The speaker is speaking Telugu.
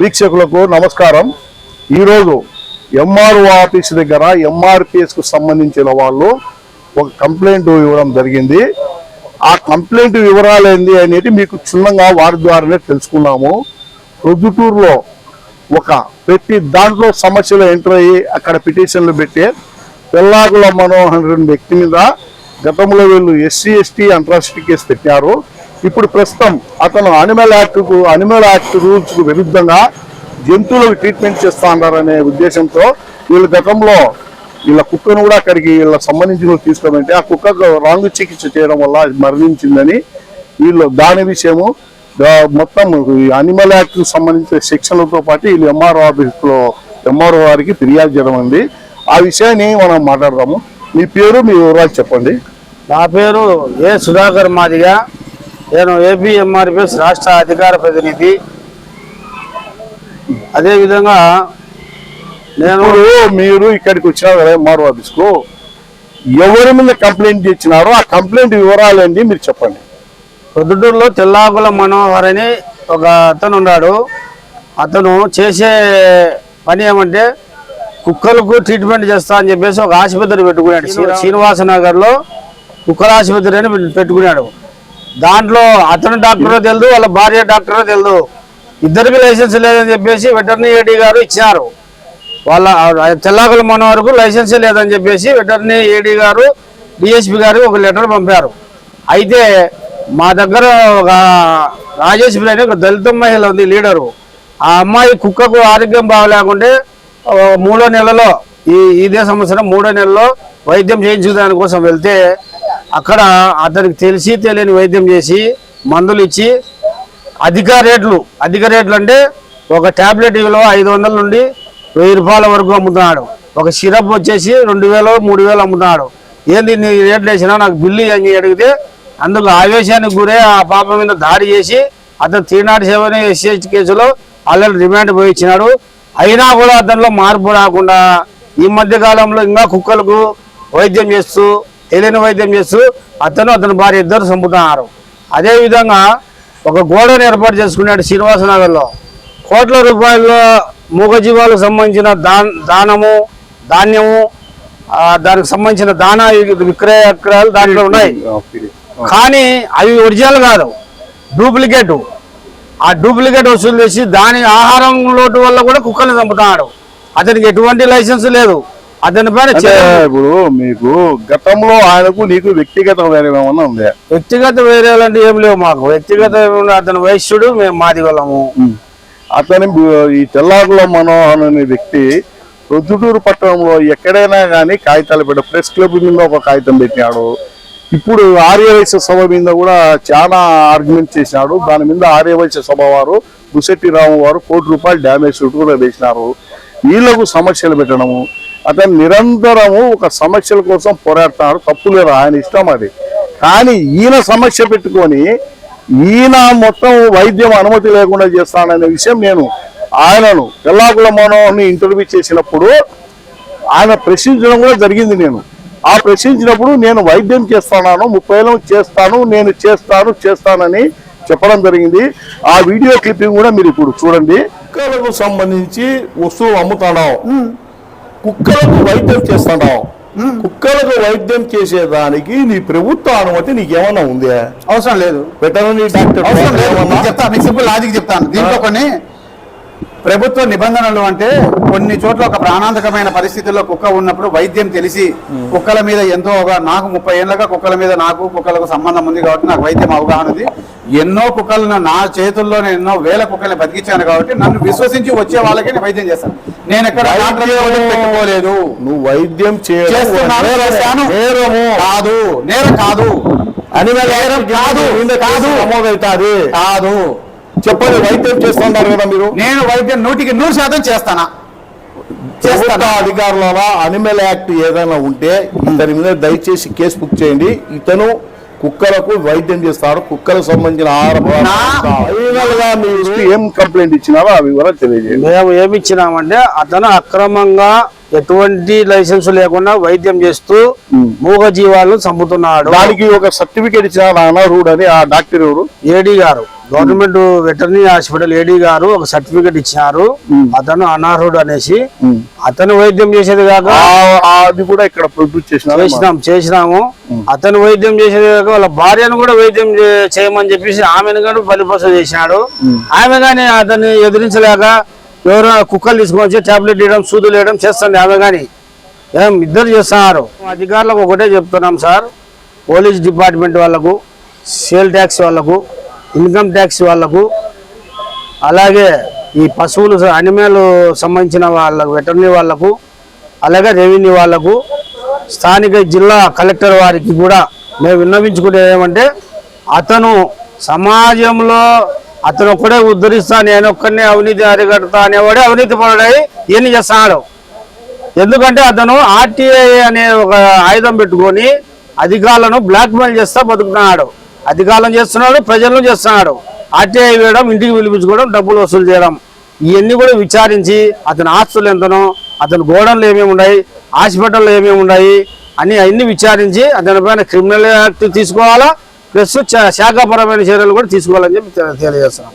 వీక్షకులకు నమస్కారం. ఈరోజు ఎంఆర్ఓ ఆఫీస్ దగ్గర ఎంఆర్పిఎస్కు సంబంధించిన వాళ్ళు ఒక కంప్లైంట్ ఇవ్వడం జరిగింది. ఆ కంప్లైంట్ వివరాలు ఏంది అనేది మీకు క్షుణ్ణంగా వారి ద్వారానే తెలుసుకున్నాము. ప్రొద్దుటూరులో ఒక ప్రతి దాంట్లో సమస్యలు ఎంటర్ అయ్యి అక్కడ పిటిషన్లు పెట్టి పెల్లాకుల మనోహర్ వ్యక్తి మీద గతంలో వీళ్ళు ఎస్సీ ఎస్టీ అట్రాసిటీ కేసు పెట్టారు ఇప్పుడు ప్రస్తుతం అతను అనిమల్ యాక్ట్కు అనిమల్ యాక్ట్ రూల్స్కు విరుద్ధంగా జంతువులకు ట్రీట్మెంట్ చేస్తా అన్నారనే ఉద్దేశంతో వీళ్ళ గతంలో వీళ్ళ కుక్కను కూడా అక్కడికి వీళ్ళ సంబంధించిన తీసుకోమంటే ఆ కుక్కకు రాంగ్ చికిత్స చేయడం వల్ల అది మరణించిందని వీళ్ళు దాని విషయము మొత్తం ఈ అనిమల్ యాక్ట్కు సంబంధించిన శిక్షణతో పాటు వీళ్ళు ఎంఆర్ఓ ఆఫీస్లో ఎంఆర్ఓ వారికి ఫిర్యాదు చేయడం ఉంది ఆ విషయాన్ని మనం మాట్లాడదాము. మీ పేరు మీ వివరాలు చెప్పండి. నా పేరు ఏ సుధాకర్ మాదిగా. నేను ఏపీ ఎంఆర్పిఎస్ రాష్ట్ర అధికార ప్రతినిధి. అదేవిధంగా నేను మీరు ఇక్కడికి వచ్చినారు కదా ఎంఆర్ఓ ఆఫీస్కు ఎవరి మీద కంప్లైంట్ ఇచ్చినారో ఆ కంప్లైంట్ వివరాలు ఏంటి మీరు చెప్పండి. పొద్దుటూరులో తెల్లాకుల మనోహర్ అని ఒక అతను ఉన్నాడు. అతను చేసే పని ఏమంటే కుక్కలకు ట్రీట్మెంట్ చేస్తా అని చెప్పేసి ఒక ఆసుపత్రి పెట్టుకున్నాడు. శ్రీనివాస నగర్లో కుక్కల ఆసుపత్రి అని పెట్టుకున్నాడు. దాంట్లో అతను డాక్టరో తెలియదు వాళ్ళ భార్య డాక్టరో తెలియదు ఇద్దరికి లైసెన్స్ లేదని చెప్పేసి వెటర్నరీ ఏడీ గారు ఇచ్చినారు. వాళ్ళ తెల్లాకుల వరకు లైసెన్స్ లేదని చెప్పేసి వెటర్నరీ ఏడీ గారు డిఎస్పి గారు ఒక లెటర్ పంపారు. అయితే మా దగ్గర ఒక రాజేశ్వరి అనే ఒక దళిత మహిళ ఉంది లీడరు. ఆ అమ్మాయి కుక్కకు ఆరోగ్యం బాగలేకుంటే మూడో నెలలో ఈ ఇదే సంవత్సరం మూడో నెలలో వైద్యం చేయించుకోవడానికి కోసం వెళ్తే అక్కడ అతనికి తెలిసి తెలియని వైద్యం చేసి మందులు ఇచ్చి అధిక రేట్లు అధిక రేట్లు అంటే ఒక ట్యాబ్లెట్ విలువ ఐదు వందల నుండి వెయ్యి రూపాయల వరకు అమ్ముతున్నాడు. ఒక సిరప్ వచ్చేసి రెండు వేలు మూడు వేలు అమ్ముతున్నాడు. ఏంది నీ రేట్లు వేసినా నాకు బిల్లు అని అడిగితే అందుకు ఆవేశానికి గురే ఆ పాప మీద దాడి చేసి అతను త్రీ నాట్ సెవెన్ ఎస్సీహెచ్ కేసులో ఆల్రెడీ రిమాండ్ పోయి ఇచ్చినాడు. అయినా కూడా అతనిలో మార్పు రాకుండా ఈ మధ్య కాలంలో ఇంకా కుక్కలకు వైద్యం చేస్తూ తెలియని వైద్యం చేస్తూ అతను అతని భార్య ఇద్దరు చంపుతున్నారు. అదేవిధంగా ఒక గోడను ఏర్పాటు చేసుకున్నాడు శ్రీనివాస నగర్లో. కోట్ల రూపాయల మూగజీవాలకు సంబంధించిన దాన్ దానము ధాన్యము దానికి సంబంధించిన దానా విక్రయ విక్రయాలు దాంట్లో ఉన్నాయి. కానీ అవి ఒరిజినల్ కాదు. డూప్లికేట్. ఆ డూప్లికేట్ వసూలు చేసి దాని ఆహారం లోటు వల్ల కూడా కుక్కల్ని చంపుతున్నాడు. అతనికి ఎటువంటి లైసెన్స్ లేదు. అతని పైన ఇప్పుడు మీకు గతంలో ఆయనకు నీకు వ్యక్తిగత వేరే ఏమన్నా ఉందా? వ్యక్తిగత వేరేలంటే ఏం లేవు మాకు. వ్యక్తిగత అతను వైశ్యుడు మేము మాది వాళ్ళము. అతని ఈ తెల్లాకుల మనోహర్ అనే వ్యక్తి ప్రొద్దుటూరు పట్టణంలో ఎక్కడైనా కానీ కాగితాలు పెట్ట ప్రెస్ క్లబ్ మీద ఒక కాగితం పెట్టినాడు. ఇప్పుడు ఆర్యవైశ్య సభ మీద కూడా చాలా ఆర్గ్యుమెంట్ చేసినాడు. దాని మీద ఆర్యవైశ్య సభ వారు బుసెట్టి రాము వారు కోటి రూపాయలు డ్యామేజ్ కూడా వేసినారు. వీళ్ళకు సమస్యలు పెట్టడము. అతను నిరంతరము ఒక సమస్యల కోసం పోరాడుతున్నాడు. తప్పు లేదు ఆయన ఇష్టం అది. కానీ ఈయన సమస్య పెట్టుకొని ఈయన మొత్తం వైద్యం అనుమతి లేకుండా చేస్తాననే విషయం నేను ఆయనను తెల్లాకుల మనోహర్ని ఇంటర్వ్యూ చేసినప్పుడు ఆయన ప్రశ్నించడం కూడా జరిగింది నేను. ఆ ప్రశ్నించినప్పుడు నేను వైద్యం చేస్తాను ముప్పై ఏళ్ళు చేస్తాను నేను చేస్తాను చేస్తానని చెప్పడం జరిగింది. ఆ వీడియో క్లిప్పింగ్ కూడా మీరు ఇప్పుడు చూడండి. కుక్కలకు సంబంధించి వస్తువు అమ్ముతాను. కుక్కలకు వైద్యం చేస్తాడావు కుక్కలకు వైద్యం చేసేదానికి నీ ప్రభుత్వ అనుమతి నీకేమన్నా ఉందా? అవసరం లేదు. వెటర్నరీ డాక్టర్ అవసరం లేదు. చెప్తాను మీకు సింపుల్ లాజిక్ చెప్తాను. దీంట్లో కొన్ని ప్రభుత్వ నిబంధనలు అంటే కొన్ని చోట్ల ఒక ప్రాణాంతకమైన పరిస్థితుల్లో కుక్క ఉన్నప్పుడు వైద్యం తెలిసి కుక్కల మీద ఎంతో ఒక నాకు ముప్పై ఏళ్ళగా కుక్కల మీద నాకు కుక్కలకు సంబంధం ఉంది కాబట్టి నాకు వైద్యం అవగాహన ఉంది. ఎన్నో కుక్కలను నా చేతుల్లో నేను ఎన్నో వేల కుక్కల్ని బతికించాను కాబట్టి నన్ను విశ్వసించి వచ్చే వాళ్ళకి నేను వైద్యం చేస్తాను నేను ఎక్కడ పెట్టుకోలేదు. నువ్వు వైద్యం చేస్తున్నాను. చేస్తాను. కాదు నేరం కాదు. నేరం కాదు కాదు. నమోదవుతాది. కాదు. చెప్పండి వైద్యం చేస్తున్నారు కదా మీరు? నేను వైద్యం నూటికి నూరు శాతం చేస్తానా? అధికారుల అనిమల్ యాక్ట్ ఏదైనా ఉంటే ఇతని మీద దయచేసి కేసు బుక్ చేయండి. ఇతను కుక్కలకు వైద్యం చేస్తారు. కుక్కలకు సంబంధించిన ఆహార ఏం కంప్లైంట్ ఇచ్చినారో ఆ వివరాలు తెలియజేయండి. మేము ఏమి ఇచ్చినామంటే అతను అక్రమంగా ఎటువంటి లైసెన్స్ లేకుండా వైద్యం చేస్తూ మూగ జీవాలను చంపుతున్నాడు. దానికి ఒక సర్టిఫికేట్ ఇచ్చిన అనర్హుడు అని ఆ డాక్టర్ ఎవరు? ఏడీ గారు. గవర్నమెంట్ వెటర్నరీ హాస్పిటల్ ఏడీ గారు ఒక సర్టిఫికెట్ ఇచ్చినారు. అతను అనర్హుడు అనేసి అతను వైద్యం చేసేది కాక అది కూడా ఇక్కడ చేసిన చేసినాం చేసినాము. అతను వైద్యం చేసేది కాక వాళ్ళ భార్యను కూడా వైద్యం చేయమని చెప్పేసి ఆమెను కూడా బలిపస చేసినాడు. ఆమె కానీ అతన్ని ఎదిరించలేక ఎవరో కుక్కలు తీసుకొని వచ్చి టాబ్లెట్ ఇవ్వడం సూదులు వేయడం చేస్తుంది ఆమె కానీ ఏం ఇద్దరు చేస్తున్నారు? అధికారులకు ఒకటే చెప్తున్నాం సార్. పోలీస్ డిపార్ట్మెంట్ వాళ్ళకు సేల్ ట్యాక్స్ వాళ్ళకు ఇన్కమ్ ట్యాక్స్ వాళ్ళకు అలాగే ఈ పశువులు అనిమల్ సంబంధించిన వాళ్ళకు వెటర్నరీ వాళ్ళకు అలాగే రెవెన్యూ వాళ్ళకు స్థానిక జిల్లా కలెక్టర్ వారికి కూడా మేము విన్నవించుకునేది ఏమంటే అతను సమాజంలో అతను ఒక్కడే ఉద్ధరిస్తా నేను ఒక్కడినే అవినీతి అరిగడతా అనేవాడే అవినీతి పరుడై ఇవన్నీ చేస్తున్నాడు ఎందుకంటే అతను ఆర్టీఐ అనే ఒక ఆయుధం పెట్టుకొని అధికారులను బ్లాక్మెయిల్ చేస్తా బతుకుతున్నాడు. అధికారులను చేస్తున్నాడు ప్రజలను చేస్తున్నాడు. ఆర్టీఐ వేయడం ఇంటికి పిలిపించుకోవడం డబ్బులు వసూలు చేయడం. ఇవన్నీ కూడా విచారించి అతని ఆస్తులు ఎంతనో అతని గోడౌన్లు ఏమేమి ఉన్నాయి హాస్పిటల్లో ఏమేమి ఉన్నాయి అని అన్ని విచారించి అతని పైన క్రిమినల్ యాక్ట్ తీసుకోవాలా? ప్లస్ శాఖాపరమైన చర్యలు కూడా తీసుకోవాలని చెప్పి తెలియజేస్తున్నాం.